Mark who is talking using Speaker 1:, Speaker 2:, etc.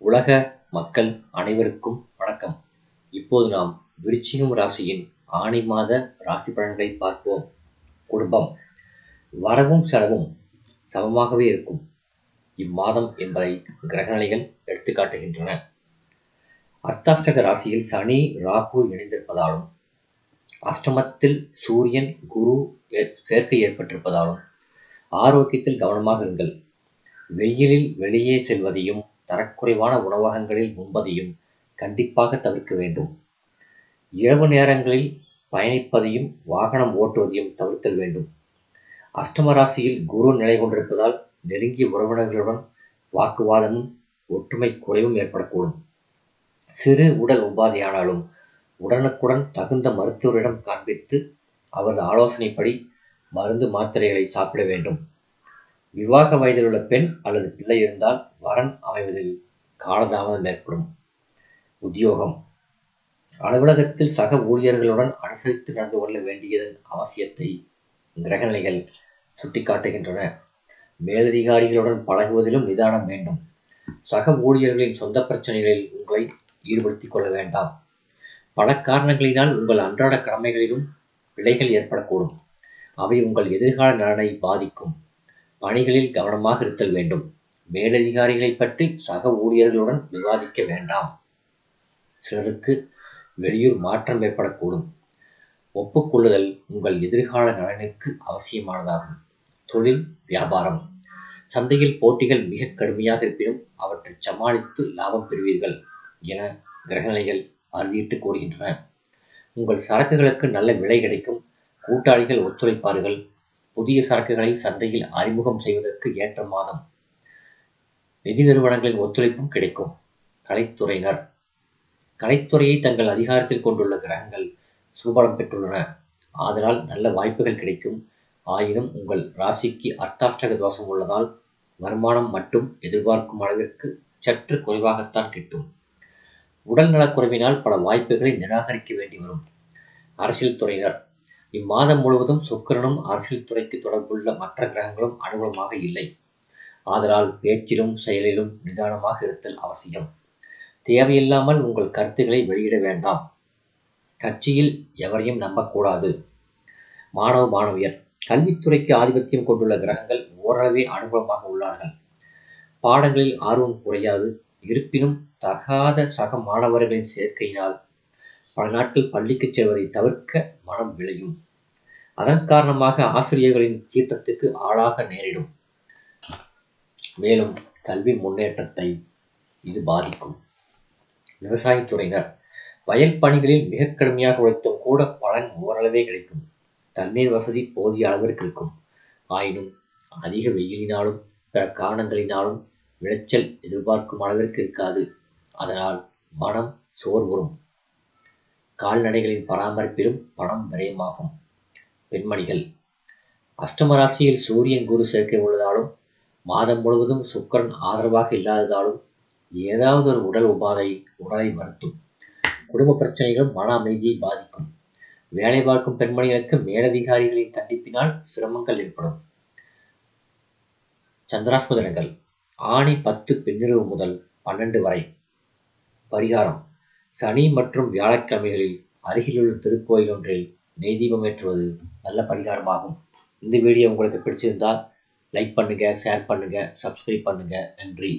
Speaker 1: உலக மக்கள் அனைவருக்கும் வணக்கம். இப்போது நாம் விருச்சிகம் ராசியின் ஆணி மாத ராசி பலன்களை பார்ப்போம். குடும்பம். வரவும் செலவும் சமமாகவே இருக்கும். இம்மாதம் என்பதை கிரகநிலைகள் எடுத்துக்காட்டுகின்றன. அர்த்தாஷ்டக ராசியில் சனி ராகு இணைந்திருப்பதாலும் அஷ்டமத்தில் சூரியன் குரு சேர்க்கை ஏற்பட்டிருப்பதாலும் ஆரோக்கியத்தில் கவனமாக இருங்கள். வெயிலில் வெளியே செல்வதையும் தரக்குறைவான உணவகங்களில் உண்பதையும் கண்டிப்பாக தவிர்க்க வேண்டும். இரவு நேரங்களில் பயணிப்பதையும் வாகனம் ஓட்டுவதையும் தவிர்த்தல் வேண்டும். அஷ்டம ராசியில் குரு நிலை கொண்டிருப்பதால் நெருங்கிய உறவினர்களுடன் வாக்குவாதமும் ஒற்றுமை குறைவும் ஏற்படக்கூடும். சிறு உடல் உபாதையானாலும் உடனுக்குடன் தகுந்த மருத்துவரிடம் காண்பித்து அவரது ஆலோசனைப்படி மருந்து மாத்திரைகளை சாப்பிட வேண்டும். விவாக வயதில் உள்ள பெண் அல்லது பிள்ளை இருந்தால் வரன் அமைவதில் காலதாமதம் ஏற்படும். உத்தியோகம். அலுவலகத்தில் சக ஊழியர்களுடன் அனுசரித்து நடந்து கொள்ள வேண்டியதன் அவசியத்தை கிரகநிலைகள் சுட்டிக்காட்டுகின்றன. மேலதிகாரிகளுடன் பழகுவதிலும் நிதானம் வேண்டும். சக ஊழியர்களின் சொந்த பிரச்சனைகளில் உங்களை ஈடுபடுத்திக் கொள்ள வேண்டாம். பல காரணங்களினால் உங்கள் அன்றாட கடமைகளிலும் பிழைகள் ஏற்படக்கூடும். அவை உங்கள் எதிர்கால நலனை பாதிக்கும். பணிகளில் கவனமாக இருத்தல் வேண்டும். மேலதிகாரிகளை பற்றி சக ஊழியர்களுடன் விவாதிக்க வேண்டாம். சிலருக்கு வெளியூர் மாற்றம் ஏற்படக்கூடும். ஒப்புக்கொள்ளுதல் உங்கள் எதிர்கால நலனுக்கு அவசியமானதாகும். தொழில் வியாபாரம். சந்தையில் போட்டிகள் மிக கடுமையாக இருப்பினும் அவற்றை சமாளித்து லாபம் பெறுவீர்கள் என கிரகநிலைகள் அறுதியிட்டு கூறுகின்றன. உங்கள் சரக்குகளுக்கு நல்ல விலை கிடைக்கும். கூட்டாளிகள் ஒத்துழைப்பார்கள். புதிய சரக்குகளை சந்தையில் அறிமுகம் செய்வதற்கு ஏற்ற மாதம் நிதி நிறுவனங்களின் ஒத்துழைப்பும் கிடைக்கும். கலைத்துறையினர். கலைத்துறையை தங்கள் அதிகாரத்தில் கொண்டுள்ள கிரகங்கள் சுபலம் பெற்றுள்ளன. ஆதலால் நல்ல வாய்ப்புகள் கிடைக்கும். ஆயினும் உங்கள் ராசிக்கு அர்த்தாஷ்டக தோஷம் உள்ளதால் வருமானம் மட்டும் எதிர்பார்க்கும் அளவிற்கு சற்று குறைவாகத்தான் கிட்டும். உடல் நலக்குறைவினால் பல வாய்ப்புகளை நிராகரிக்க வேண்டி வரும். அரசியல் துறையினர். இம்மாதம் முழுவதும் சுக்கிரனும் அரசியல் துறைக்கு தொடர்புள்ள மற்ற கிரகங்களும் அனுகூலமாக இல்லை. ஆதலால் பேச்சிலும் செயலிலும் நிதானமாக இருத்தல் அவசியம். தேவையில்லாமல் உங்கள் கருத்துக்களை வெளியிட வேண்டாம். கட்சியில் எவரையும் நம்பக்கூடாது. மாணவ மாணவியர் கல்வித்துறைக்கு ஆதிபத்தியம் கொண்டுள்ள கிரகங்கள் ஓரளவே அனுகூலமாக உள்ளார்கள். பாடங்களில் ஆர்வம் குறையாது. இருப்பினும் தகாத சக மாணவர்களின் சேர்க்கையினால் பல நாட்கள் பள்ளிக்கு செல்வதை தவிர்க்க மனம் விளையும். அதன் காரணமாக ஆசிரியர்களின் சீற்றத்துக்கு ஆளாக நேரிடும். மேலும் கல்வி முன்னேற்றத்தை இது பாதிக்கும். விவசாயத்துறையினர் வயல் பணிகளில் மிக கடுமையாக உழைத்தும் கூட பலன் ஓரளவே கிடைக்கும். தண்ணீர் வசதி போதிய அளவிற்கு இருக்கும். ஆயினும் அதிக வெயிலினாலும் பிற காரணங்களினாலும் விளைச்சல் எதிர்பார்க்கும் அளவிற்கு இருக்காது. அதனால் மனம் சோர்வுறும். கால்நடைகளின் பராமரிப்பிலும் பணம் விரயமாகும். பெண்மணிகள் அஷ்டம ராசியில் சூரியன் குரு சேர்க்கை உள்ளதாலும் மாதம் முழுவதும் சுக்கிரன் ஆதரவாக இல்லாததாலும் ஏதாவது ஒரு உடல் உபாதை உடலை வருத்தும். குடும்ப பிரச்சனைகளும் மன அமைதியை பாதிக்கும். வேலை பார்க்கும் பெண்மணிகளுக்கு மேலதிகாரிகளின் கண்டிப்பினால் சிரமங்கள் ஏற்படும். சந்திராஷ்ம தினங்கள் ஆணி பத்து பின்னிரவு முதல் பன்னெண்டு வரை. பரிகாரம் சனி மற்றும் வியாழக்கிழமைகளில் அருகிலுள்ள திருக்கோயில் ஒன்றில் நெய் தீபம் ஏற்றுவது நல்ல பரிகாரமாகும். இந்த வீடியோ உங்களுக்கு பிடிச்சிருந்தால் லைக் பண்ணுங்கள் ஷேர் பண்ணுங்கள் சப்ஸ்கிரைப் பண்ணுங்கள் நன்றி.